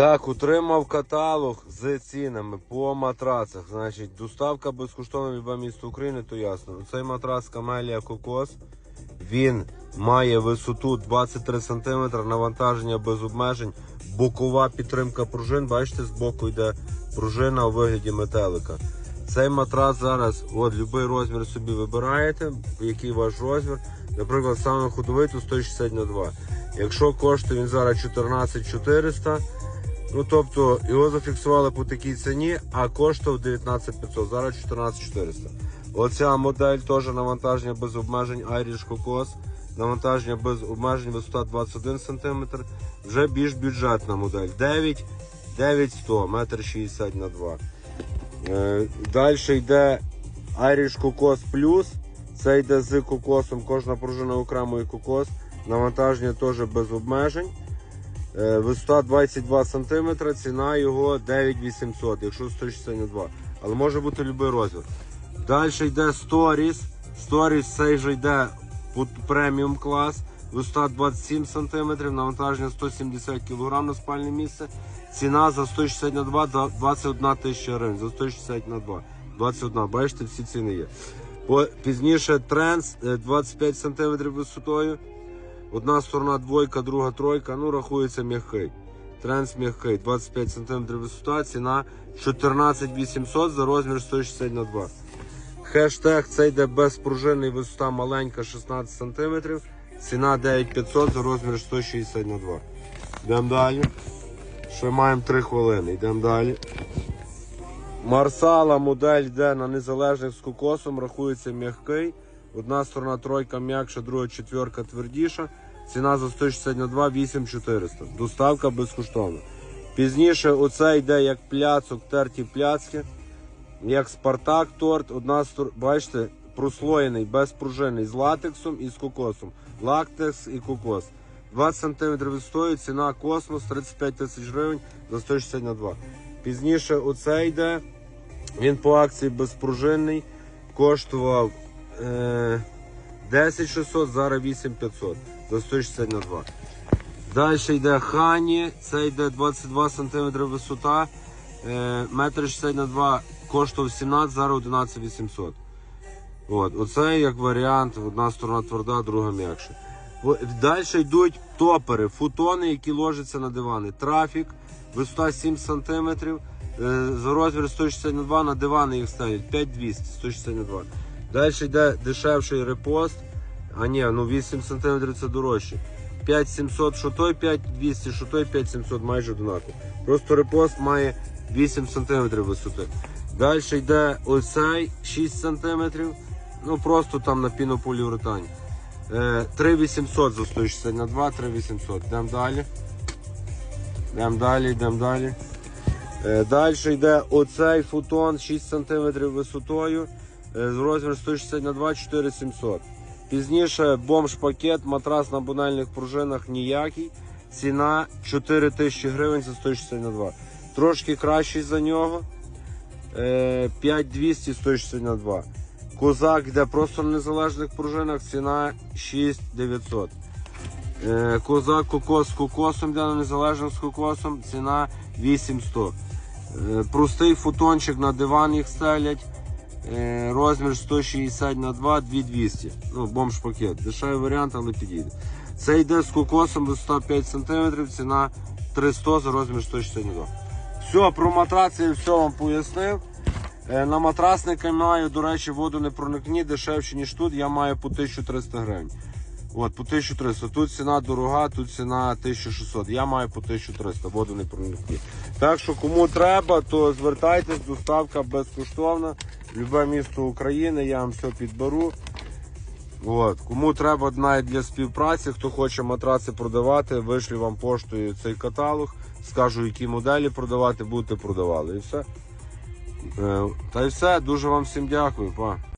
Так, утримав каталог з цінами по матрацах. Значить, доставка безкоштовна в місто України, то ясно. Цей матрац Камелія Кокос. Він має висоту 23 см, навантаження без обмежень, бокова підтримка пружин. Бачите, з боку йде пружина у вигляді метелика. Цей матрас зараз, от будь-який розмір собі вибираєте, який ваш розмір. Наприклад, саме ходовий то 160 на 2. Якщо коштує він зараз 14 400, ну тобто його зафіксували по такій ціні, а коштував 19 500, зараз 14 400. Оця модель теж навантаження без обмежень Irish Cocos. Навантаження без обмежень висота 21 см. Вже більш бюджетна модель. 9 9100, метр 60 на 2. Е, Далі йде Irish Cocos Plus. Це йде з кокосом, кожна пружина окремо і кокос. Навантаження теж без обмежень. Е, Висота 22 см, ціна його 9800, якщо 160 на 2. Але може бути будь-який розмір. Далі йде Stories. Stories цей же йде преміум клас. Висота 27 см, навантаження 170 кг на спальне місце. Ціна за 160 на 2 21 тисяча гривень. За 160 на 2. 21. Бачите, всі ціни є. Пізніше тренс е, 25 см висотою. Одна сторона двойка, друга тройка. Ну, рахується м'який. Тренс м'який. 25 см висота. Ціна 14 800 за розмір 160 на 2. Хештег це йде без пружини, висота маленька 16 см. Ціна 9500 за розмір 160 на 2. Йдемо далі. Ще маємо 3 хвилини. Йдемо далі. Марсала модель йде на незалежних з кокосом, рахується м'який. Одна сторона тройка м'якша, друга четверка твердіша. Ціна за 160 на 2 8400. Доставка безкоштовна. Пізніше оце йде як пляцок, терті пляцки, як Спартак торт. Одна стор... бачите, прослоєний, безпружинний, з латексом і з кокосом. Лактекс і кокос. 20 см висотою, ціна космос 35 тисяч гривень за 160 на 2. Пізніше оце йде. Він по акції безпружинний. Коштував е, 10 600, зараз 8 500 за 160 на 2. Далі йде Хані, це йде 22 см висота, е, метр 60 на 2 коштував 17, зараз 11 800. От, оце як варіант, одна сторона тверда, друга м'якша. Далі йдуть топери, футони, які ложаться на дивани. Трафік, висота 7 см, е, за розмір 160 на 2 на дивани їх ставлять 5200, 160 на 2. Далі йде дешевший репост. А ні, ну 8 см це дорожче. 5700, що той 5200, що той 5700, майже однаково. Просто репост має 8 см висоти. Далі йде оцей 6 см. Ну просто там на пінополіуретані. Е, 3800 за 160 на 2, 3800. Йдемо далі. Йдемо далі, йдемо далі. Е, Далі йде оцей футон 6 см висотою. Е, розмір 160 на 2, 4700. Пізніше бомж пакет, матрас на бунельних пружинах ніякий. Ціна 4000 гривень за 160 на 2. Трошки кращий за нього. Е, 5200 160 на 2. Козак йде просто на незалежних пружинах, ціна 6900. Е, Козак кокос з кокосом, йде на незалежних з кокосом, ціна 8100. Е, Простий футончик на диван їх стелять. Е, Розмір 160 на 2, 2200. Ну, бомж пакет. Дешевий варіант, але підійде. Це йде з кокосом до 105 см, ціна 300 за розмір 160 на 2. Все, про матраці я все вам пояснив. Е, На матрасника маю, до речі, воду не проникні, дешевше, ніж тут. Я маю по 1300 гривень. От, по 1300. Тут ціна дорога, тут ціна 1600. Я маю по 1300, воду не проникні. Так що кому треба, то звертайтесь, доставка безкоштовна. Любе місто України, я вам все підберу. От. Кому треба навіть для співпраці, хто хоче матраци продавати, вишлю вам поштою цей каталог, скажу, які моделі продавати, будете продавали. І все. Е, Та й все. Дуже вам всім дякую. Па.